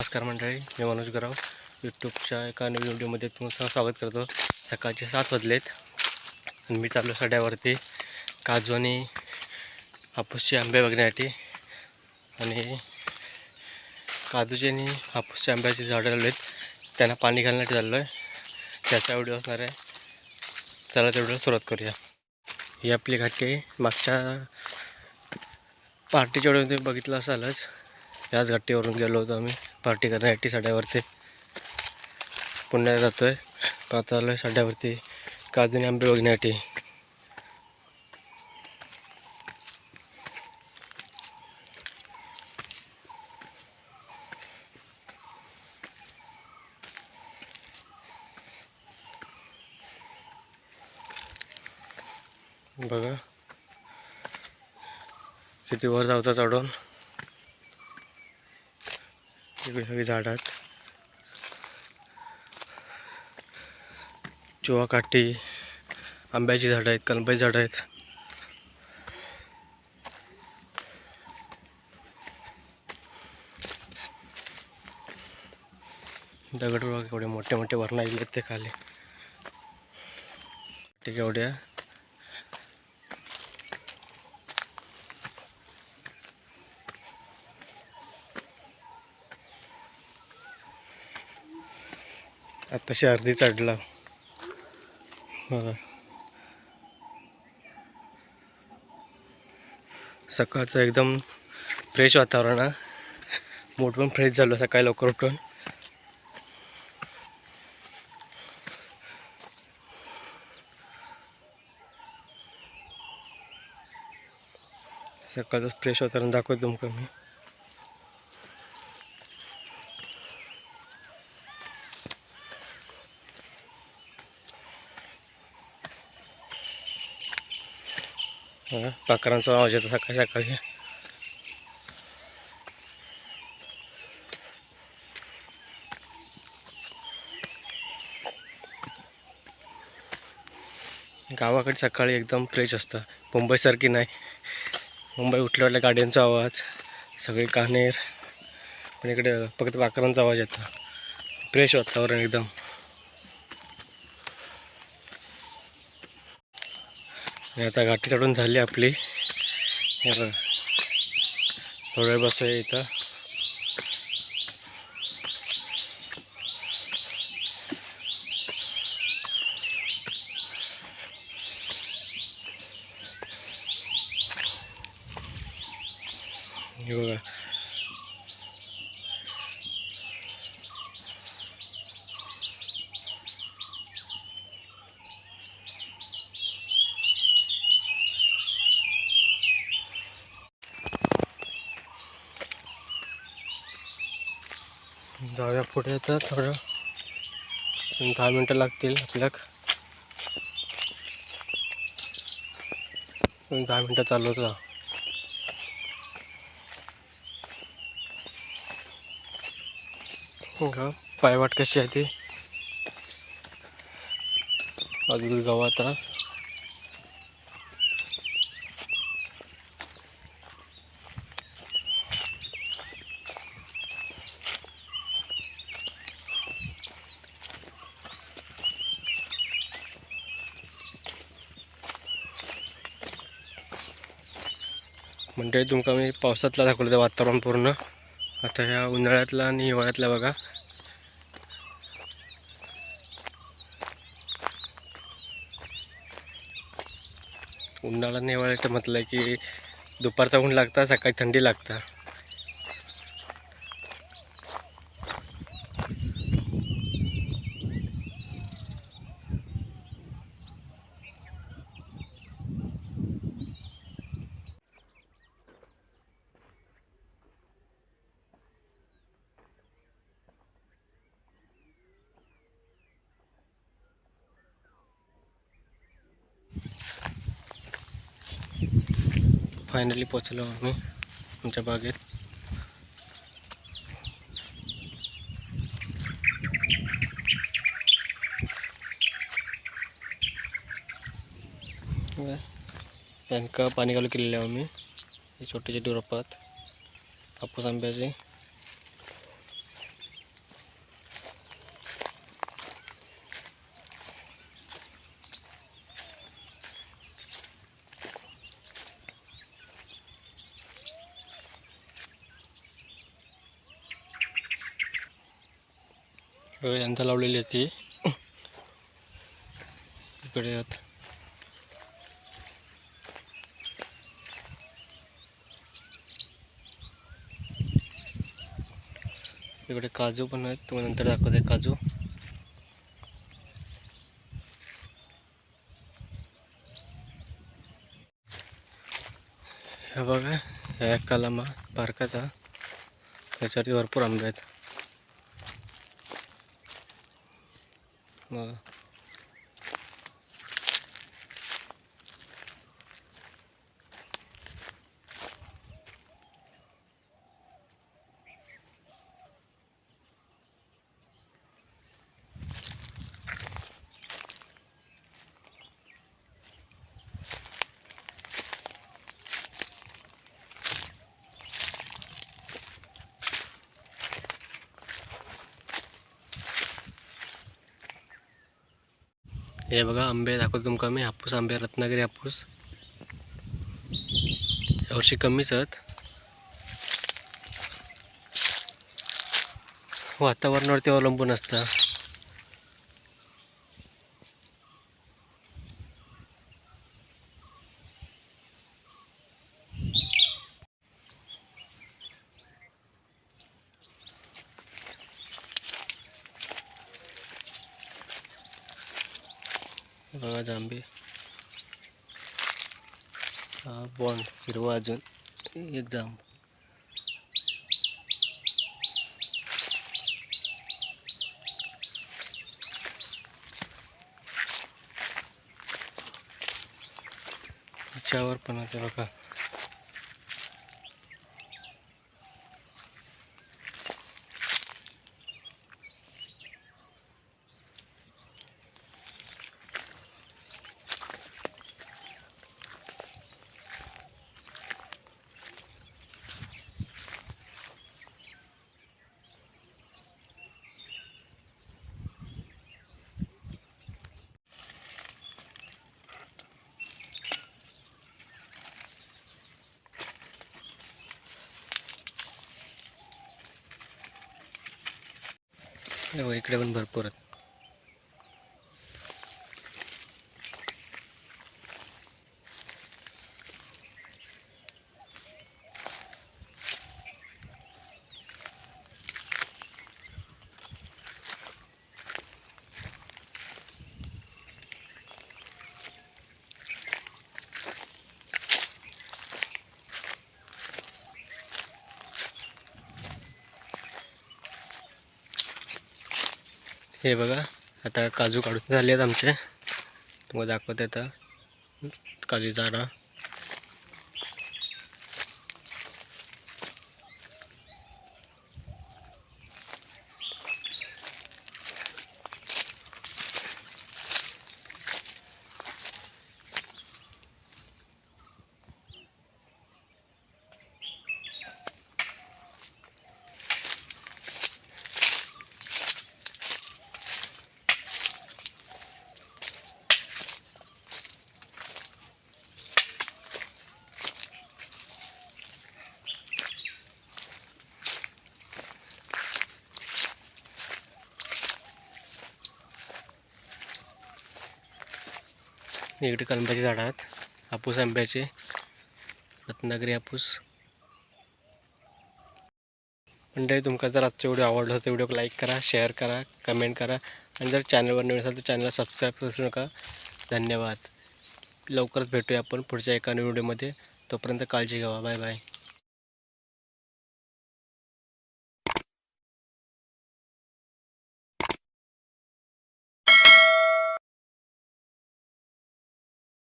नमस्कार मंडळी मी मनोज गराव. यूट्यूबच्या एका नवीन व्हिडिओमध्ये तुमचं स्वागत करतो. सकाळचे सात वाजलेत. आणि मी चाललो सड्यावरती. काजू आणि हापूसचे आंबे बघण्यासाठी. आणि काजूचे आणि हापूसच्या आंब्याची झाडं लावली आहेत त्यांना पाणी घालण्यासाठी चाललो आहे त्याचा व्हिडिओ असणार आहे. चला तेवढं सुरुवात करूया. ही आपली घाटी मागच्या पार्टीच्या वेळेमध्ये बघितलं असालच. याच घाटीवरून गेलो होतो आम्ही. पार्टी करण्यासाठी साड्यावरती पुण्याला जातो आहे आता आलो आहे साड्यावरती. काजूने आंबे बघण्यासाठी. बघा. किती वर धावता चढून सगळे सगळी झाडं आहेत. चुवा काठी आंब्याची झाडं आहेत कलंबाची झाडं आहेत. दगड एवढे केवढे मोठे मोठे वरणा येत ते खाली. ठीक एवढ्या आत्ताशी अर्धी चढला. बघा. सकाळचं एकदम फ्रेश वातावरण आहे मूड पण फ्रेश झालं सकाळी लवकर उठून. सकाळचं फ्रेश वातावरण दाखवतो तुमका मी. पाखरांचा आवाज येतो सकाळी सकाळी. गावाकडे सकाळी एकदम फ्रेश असतं. मुंबईसारखी नाही. मुंबई उठल्या उठल्या गाड्यांचा आवाज सगळे कानेर. पण इकडे फक्त पाखरांचा आवाज येतो. फ्रेश वातावरण एकदम. आता घाटी चढून झाली आपली हे बघा. आहे इथं हे बघा जाऊया पुढे तर थोडं. दहा मिनटं लागतील आपल्याक. दहा मिनटं चालूच जा ग पायवाट कशी आहे ती? अजून गवत म्हणजे तुमका मी पावसातला दाखवलं ते वातावरण पूर्ण. आता ह्या उन्हाळ्यातला आणि हिवाळ्यातला बघा. उन्हाळा आणि हिवाळ्यात म्हटलं की दुपारचा ऊन लागता सकाळी थंडी लागता. फायनली पोचलो आम्ही आमच्या बागेत. यांका पाणी घालू केलेले आहे आम्ही छोटे छोटे रोपात हापूस आंब्याचे. यंदा लावलेली आहे ती. इकडे आहेत इकडे काजू पण आहेत. तुम्हाला नंतर दाखवते काजू. हे बघा ह्या कलमा पार्काचा त्याच्यावरती भरपूर आंबे आहेत. बघा हे बघा आंबे दाखवतो तुमका मी. हापूस आंबे रत्नागिरी हापूस. यावर्षी कमीच आहेत. वातावरणावरती अवलंबून असतं. बघा जांबे हा बॉन्ड हिरवा अजून एक जांब त्याच्यावर पण आहे बघा बघा, इकडे पण भरपूर आहेत. हे बघा आता काजू काढून झाले आहेत आमचे. तुम्हाला दाखवत आता. काजू झाडं इकडे कलंबाची झाडं आहेत. हापूस आंब्याचे. रत्नागिरी हापूस. मंडळी तुमका जर आजचा व्हिडिओ आवडला तर व्हिडिओ लाईक करा शेअर करा कमेंट करा. आणि जर चॅनलवर नवीन असाल तर चॅनलला सबस्क्राईब करू नका. धन्यवाद. लवकरच भेटूया आपण पुढच्या एका व्हिडिओमध्ये. तोपर्यंत काळजी घ्यावा बाय बाय.